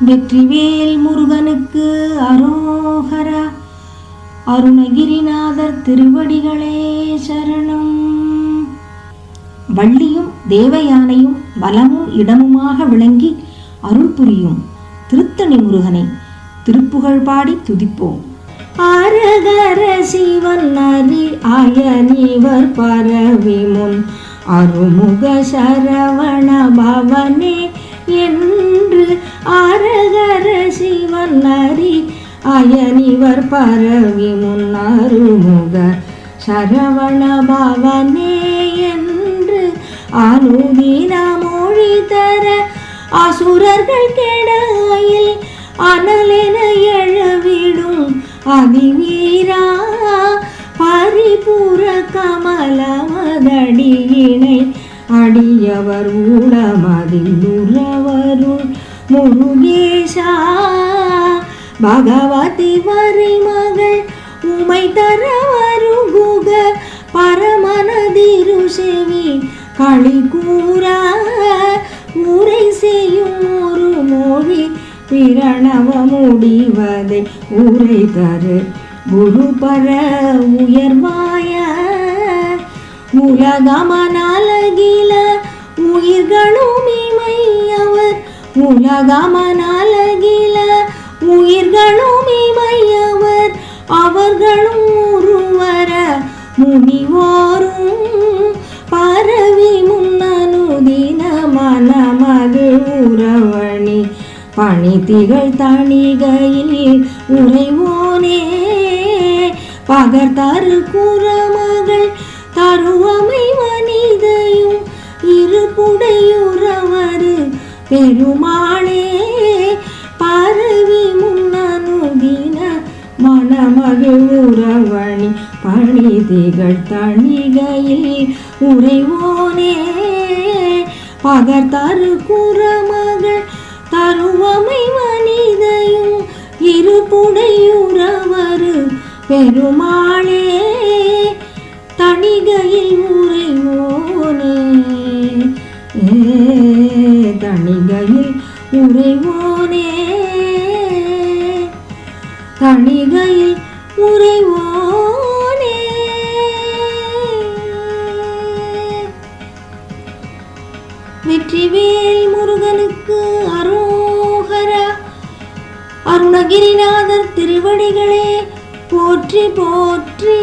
வெற்றிவேல் முருகனுக்கு அரோகரா. அருணகிரிநாதர் திருவடிகளே சரணம். வள்ளியும் தேவயானையும் வலமும் இடமுமாக விளங்கி அருள் புரியும் திருத்தணி முருகனை. திருப்புகழ் பாடி துதிப்போம். அரகர சிவன் நரி அயனிவர் பரவி முன். அருமுக சரவண பவனே சிவன் நரி அயனிவர் பரவி முன்னருமுக. சரவண பவனே என்று அனுதின மொழி தர அசுரர்கள் கெடாயில் அனலென எழவிடும் அதிவீரா. பரிபூர கமலமதடியினை அடியவர் ஊடமதில் உறவரும் முருகேஷா பகவதி வரிமகள் உமை தர வருகுக. பரமனதிரு செவி களி கூறா. உரை செய்யும் ஒரு மொழி பிரணவ முடிவதை உரை தரு. குரு பர உயர்வாய உலகமனாலகில உயிர்களும் இமை அவர். உலகமனாலகில உயிர் அவர்களும் உருவர முனிவோரும் பரவி முன்னனுதின மனமது உறவணி பணி திகழ் தணிகையில் உறைவோனே பகர் தரு குறமகள் தருவமை மனிதையும் இருப்புடையுறவரு பெருமாளே. மணமகிழ்வுறவணி பணி திகழ் தணிகையில் உறைவோனே. பகர் தரு குறமகள் தருவமை மனிதையும் இருப்புடையுறவரு பெருமாளே. தணிகையில் உறைவோனே. தணிகையில் உறைவோனே. கணிகையில் உறைவோனே. வெற்றிவேல் முருகனுக்கு அரோகரா அருணகிரிநாதர் திருவடிகளே போற்றி போற்றி.